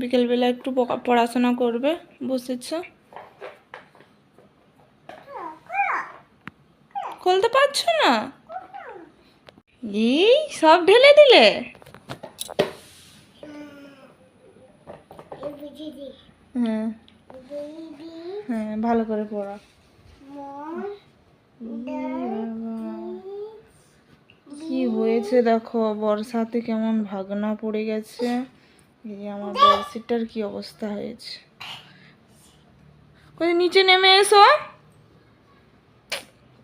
বিকেলবেলা একটু পড়াশোনা করবে, বসেছ। খুলতে পারছ না? এই, সব ঢেলে দিলে? হ্যাঁ। হ্যাঁ ভালো করে পড়া। কি হয়েছে দেখো, বর্ষাতে কেমন ভাগনা পড়ে গেছে। এই আমার বেডশিটটার কি অবস্থা হয়েছে? কই নিচে নেমে এসো।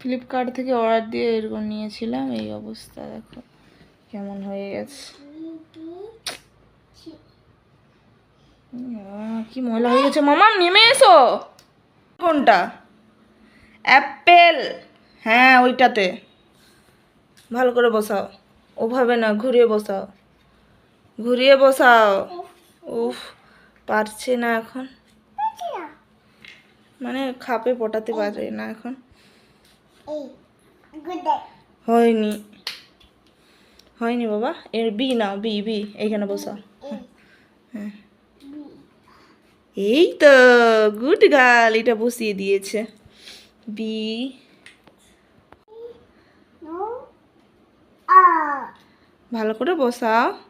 ফ্লিপকার্ট থেকে অর্ডার দিয়ে এরকম নিয়েছিলাম, এই অবস্থা দেখো কেমন হয়ে গেছে। কি ময়লা হয়ে গেছে। মামা নেমে এসো। কোনটা? অ্যাপেল হ্যাঁ ওইটাতে। ভালো করে বসাও। ওভাবে না, ঘুরিয়ে বসাও। ঘুরিয়ে বসাও। উফ, পারছে না এখন। মানে খাপে পটাতে পারে না এখন। হয়নি। হয়নি বাবা। এর বি নাও, বি বি, এইখানে বসাও। হ্যাঁ। এই তো, গুড গার্ল, এটা বসিয়ে দিয়েছে। বি। ভালো করে বসাও।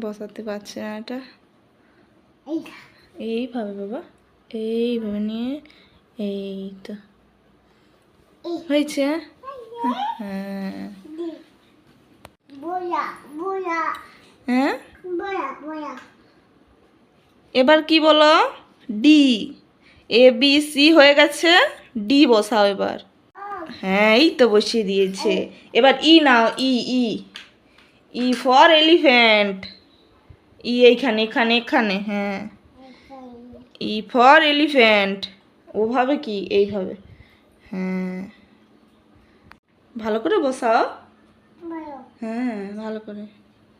বসাতে পারছে না এটা। এইভাবে বাবা এইভাবে নিয়ে এই। তো হয়েছে হ্যাঁ। হ্যাঁ? এবার কি বলো? ডি। এ বি সি হয়ে গেছে। ডি বসাও এবার। হ্যাঁ এই তো বসিয়ে দিয়েছে। এবার ই নাও ই ই। ই ফর এলিফ্যান্ট ই এইখানে এখানে এখানে হ্যাঁ। E for elephant. ওভাবে কি? এইভাবে হ্যাঁ। ভালো করে বসাও। হ্যাঁ ভালো করে।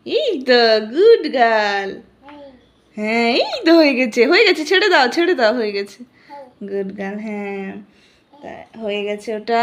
এই তো গুড গার্ল। হ্যাঁ এই তো হয়ে গেছে হয়ে গেছে ছেড়ে দাও ছেড়ে দাও হয়ে গেছে। গুড গার্ল হ্যাঁ। তা হয়ে গেছে ওটা।